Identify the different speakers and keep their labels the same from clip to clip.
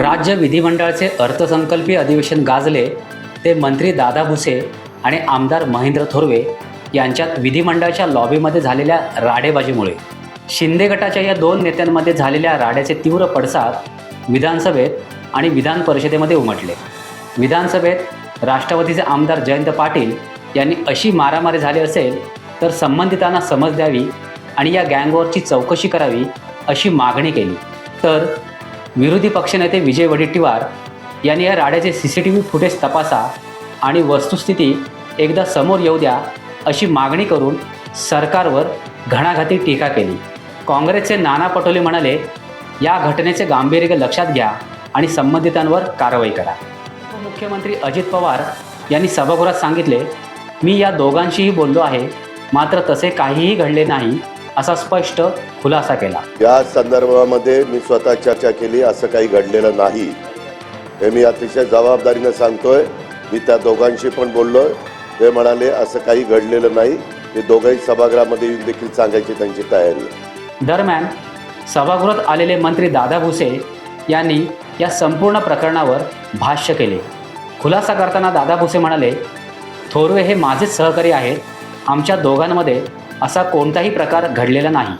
Speaker 1: राज्य विधिमंडळाचे अर्थसंकल्पीय अधिवेशन गाजले ते मंत्री दादा भुसे आणि आमदार महेंद्र थोरवे यांच्यात विधिमंडळाच्या लॉबीमध्ये झालेल्या राडेबाजीमुळे. शिंदे गटाच्या या दोन नेत्यांमध्ये झालेल्या राड्याचे तीव्र पडसाद विधानसभेत आणि विधान परिषदेमध्ये उमटले. विधानसभेत राष्ट्रवादीचे आमदार जयंत पाटील यांनी अशी मारामारी झाली असेल तर संबंधितांना समज द्यावी आणि या गँगवरची चौकशी करावी अशी मागणी केली. तर विरोधी पक्षनेते विजय वडेट्टीवार यांनी या राड्याचे C C T V footage तपासा आणि वस्तुस्थिती एकदा समोर येऊ द्या अशी मागणी करून सरकारवर घणाघाती टीका केली. काँग्रेसचे नाना पटोले म्हणाले या घटनेचे गांभीर्य लक्षात घ्या आणि संबंधितांवर कारवाई करा. उपमुख्यमंत्री अजित पवार यांनी सभागृहात सांगितले मी या दोघांशीही बोललो आहे मात्र तसे काहीही घडले नाही. असा स्पष्ट खुलासा केला.
Speaker 2: या संदर्भामध्ये मी स्वतः चर्चा केली असं काही घडलेलं नाही. हे मी अतिशय जबाबदारीनं सांगतोय. मी त्या दोघांशी पण बोललोय. ते म्हणाले असं काही घडलेलं नाही. ते दोघंही सभागृहामध्ये येऊन देखील सांगायची त्यांची तयारी आहे.
Speaker 1: दरम्यान सभागृहात आलेले मंत्री दादा भुसे यांनी या संपूर्ण प्रकरणावर भाष्य केले. खुलासा करताना दादा भुसे म्हणाले थोरवे हे माझेच सहकारी आहेत. आमच्या दोघांमध्ये असा कोणताही प्रकार घडलेला नाही.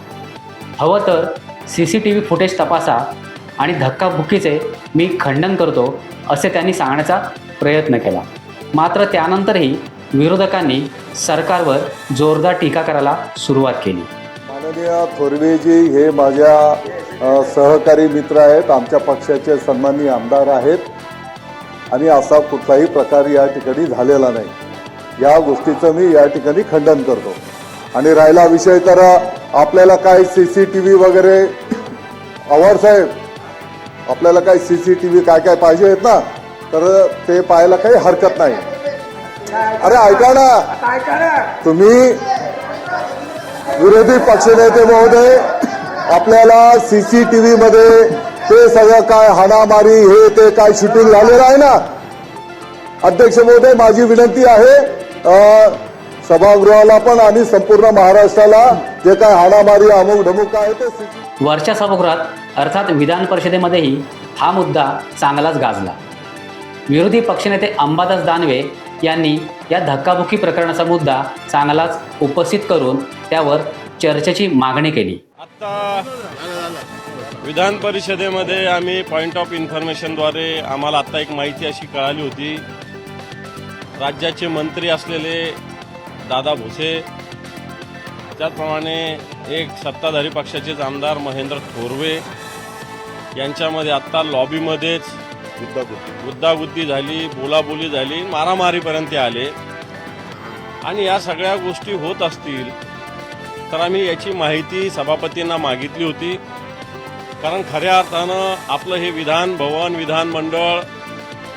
Speaker 1: हवं तर C C T V footage तपासा आणि धक्काबुक्कीचे मी खंडन करतो असे त्यांनी सांगण्याचा प्रयत्न केला. मात्र त्यानंतरही विरोधकांनी सरकारवर जोरदार टीका करायला सुरुवात केली.
Speaker 3: माननीय थोरवेजी हे माझ्या सहकारी मित्र आहेत आमच्या पक्षाचे सन्माननीय आमदार आहेत आणि असा कुठलाही प्रकार या ठिकाणी झालेला नाही. या गोष्टीचं मी या ठिकाणी खंडन करतो. आणि राहिला विषय तर आपल्याला काय सी सी टी व्ही वगैरे आवार साहेब आपल्याला काय सी सी टी व्ही काय काय पाहिजे आहेत ना तर ते पाहायला काही हरकत नाही. अरे ऐका ना. तुम्ही विरोधी पक्षनेते महोदय आपल्याला सीसीटीव्ही मध्ये ते सगळं काय हाणामारी हे ते काय शूटिंग झालेलं आहे ना? अध्यक्ष महोदय माझी विनंती आहे सभागृहाला पण आणि संपूर्ण महाराष्ट्राला जे काय हाणामारी अमुक ढमुक आहे ते
Speaker 1: वरच्या सभागृहात अर्थात विधान परिषदेमध्येही हा मुद्दा चांगलाच गाजला. विरोधी पक्षनेते अंबादास दानवे यांनी या धक्काबुक्की प्रकरणाचा मुद्दा चांगलाच उपस्थित करून त्यावर चर्चेची मागणी केली.
Speaker 4: आत्ता विधान परिषदेमध्ये आम्ही पॉईंट ऑफ इन्फॉर्मेशनद्वारे आम्हाला आत्ता एक माहिती अशी कळाली होती. राज्याचे मंत्री असलेले दादा भुसे. त्याचप्रमाणे एक सत्ताधारी पक्षाचेच आमदार महेंद्र थोरवे यांच्यामध्ये आत्ता लॉबीमध्येच गुद्दागुद्दी झाली बोलाबोली झाली मारामारीपर्यंत आले. आणि या सगळ्या गोष्टी होत असतील तर आम्ही याची माहिती सभापतींना मागितली होती. कारण खऱ्या अर्थानं आपलं हे विधान भवन विधानमंडळ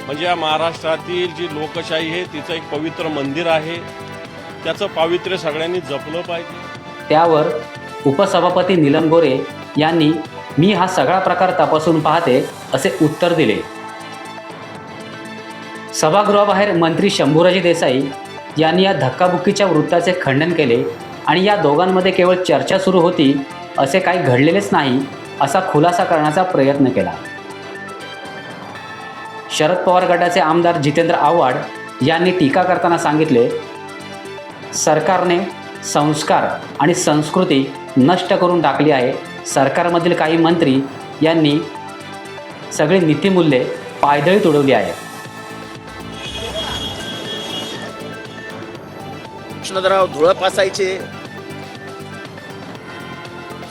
Speaker 4: म्हणजे या महाराष्ट्रातील जी लोकशाही आहे तिचं एक पवित्र मंदिर आहे. त्याचं पावित्र्य सगळ्यांनी जपलं पाहिजे.
Speaker 1: त्यावर उपसभापती नीलम गोरे यांनी मी हा सगळा प्रकार तपासून पाहते असे उत्तर दिले. सभागृहाबाहेर मंत्री शंभूराजी देसाई यांनी या धक्काबुक्कीच्या वृत्ताचे खंडन केले आणि या दोघांमध्ये केवळ चर्चा सुरू होती असे काही घडलेलेच नाही असा खुलासा करण्याचा प्रयत्न केला. शरद पवार गटाचे आमदार जितेंद्र आव्हाड यांनी टीका करताना सांगितले सरकारने संस्कार आणि संस्कृती नष्ट करून टाकली आहे. सरकारमधील काही मंत्री यांनी सगळी नीतिमूल्ये पायदळीत उडवली आहे
Speaker 5: कृष्णदराव धुळप असायचे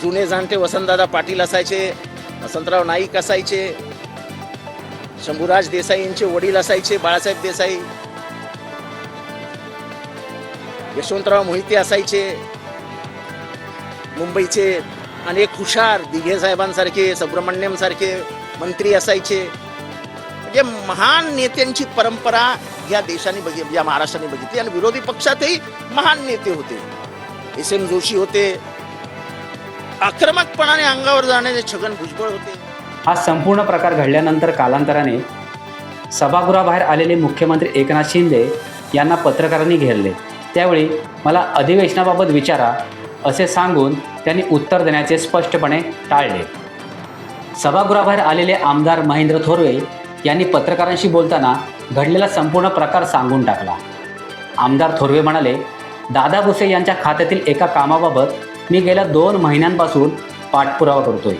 Speaker 5: जुने जाणते वसंतदादा पाटील असायचे. वसंतराव नाईक असायचे. शंभूराज देसाई यांचे वडील असायचे बाळासाहेब देसाई. यशवंतराव मोहिते असायचे. मुंबईचे अनेक हुशार दिघे साहेबांसारखे सुब्रमण्यम सारखे मंत्री असायचे. म्हणजे महान नेत्यांची परंपरा या देशाने बघित या महाराष्ट्राने बघितली आणि विरोधी पक्षातही महान नेते होते. एस एम जोशी होते. आक्रमकपणाने अंगावर जाणारे छगन भुजबळ होते.
Speaker 1: हा संपूर्ण प्रकार घडल्यानंतर कालांतराने सभागृहाबाहेर आलेले मुख्यमंत्री एकनाथ शिंदे यांना पत्रकारांनी घेरले. त्यावेळी मला अधिवेशनाबाबत विचारा असे सांगून त्यांनी उत्तर देण्याचे स्पष्टपणे टाळले. सभागृहाबाहेर आलेले आमदार महेंद्र थोरवे यांनी पत्रकारांशी बोलताना घडलेला संपूर्ण प्रकार सांगून टाकला. आमदार थोरवे म्हणाले दादा भुसे यांच्या खात्यातील एका कामाबाबत मी गेल्या दोन महिन्यांपासून पाठपुरावा करतोय.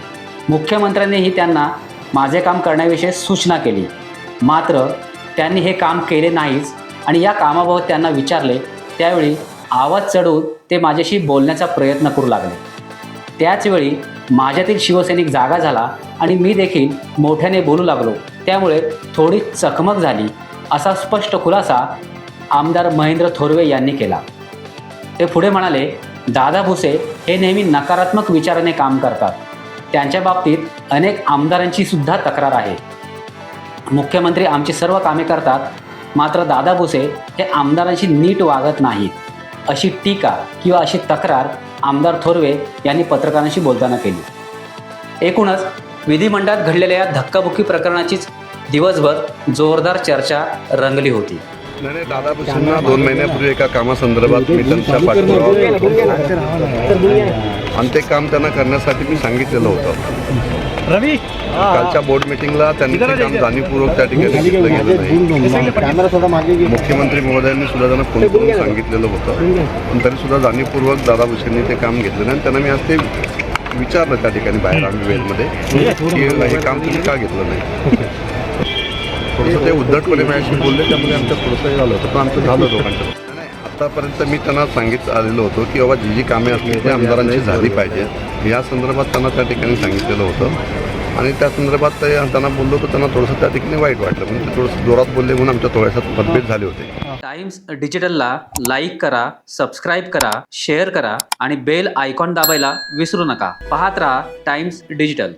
Speaker 1: मुख्यमंत्र्यांनीही त्यांना माझे काम करण्याविषयी सूचना केली. मात्र त्यांनी हे काम केले नाहीच आणि या कामाबाबत त्यांना विचारले त्यावेळी आवाज चढवून ते माझ्याशी बोलण्याचा प्रयत्न करू लागले. त्याचवेळी माझ्यातील शिवसैनिक जागा झाला आणि मी देखील मोठ्याने बोलू लागलो. त्यामुळे थोडी चकमक झाली असा स्पष्ट खुलासा आमदार महेंद्र थोरवे यांनी केला. ते पुढे म्हणाले दादा भुसे हे नेहमी नकारात्मक विचाराने काम करतात. त्यांच्या बाबतीत अनेक आमदारांची सुद्धा तक्रार आहे. मुख्यमंत्री आमची सर्व कामे करतात मात्र दादा भुसे हे आमदारांशी नीट वागत नाहीत. अशी टीका किंवा अशी तक्रार आमदार थोरवे यांनी पत्रकारांशी बोलताना केली. एकूणच विधिमंडळात घडलेल्या या धक्काबुक्की प्रकरणाचीच दिवसभर जोरदार चर्चा रंगली होती.
Speaker 6: नाही दादा भुसेंना दोन महिन्यापूर्वी एका कामासंदर्भात मी त्यांच्या पाठपुरावा केला होता. आणि ते काम त्यांना करण्यासाठी मी सांगितलेलं होतं. रवी कालच्या बोर्ड मिटिंगला त्यांनी ते काम जाणीवपूर्वक त्या ठिकाणी घेतलं गेलं नाही. मुख्यमंत्री महोदयांनी सुद्धा त्यांना फोन करून सांगितलेलं होतं. पण तरी सुद्धा जाणीवपूर्वक दादा भुसेंनी ते काम घेतलं नाही. आणि त्यांना मी आज ते विचारलं त्या ठिकाणी बाहेर आम्ही वेलमध्ये की हे काम तुम्ही का घेतलं नाही? थोडंसं ते उद्धटपणे माझ्याशी बोलले त्यामुळे आमचं थोडंसं हे झालं होतं. पण आमचं झालं दोघांचं आतापर्यंत मी त्यांना सांगित आलेलो होतो की बाबा जी जी कामे असतील ती आमदारांची झाली पाहिजेत या संदर्भात त्यांना त्या ठिकाणी सांगितलेलं होतं. आणि त्या संदर्भात ते त्यांना बोललो तर त्यांना थोडंसं त्या ठिकाणी वाईट वाटलं. म्हणजे थोडंसं जोरात बोलले म्हणून आमच्या थोड्याशा मतभेद झाले होते.
Speaker 1: टाइम्स डिजिटलला लाईक करा सबस्क्राईब करा शेअर करा आणि बेल आयकॉन दाबायला विसरू नका. पाहत राहा टाइम्स डिजिटल.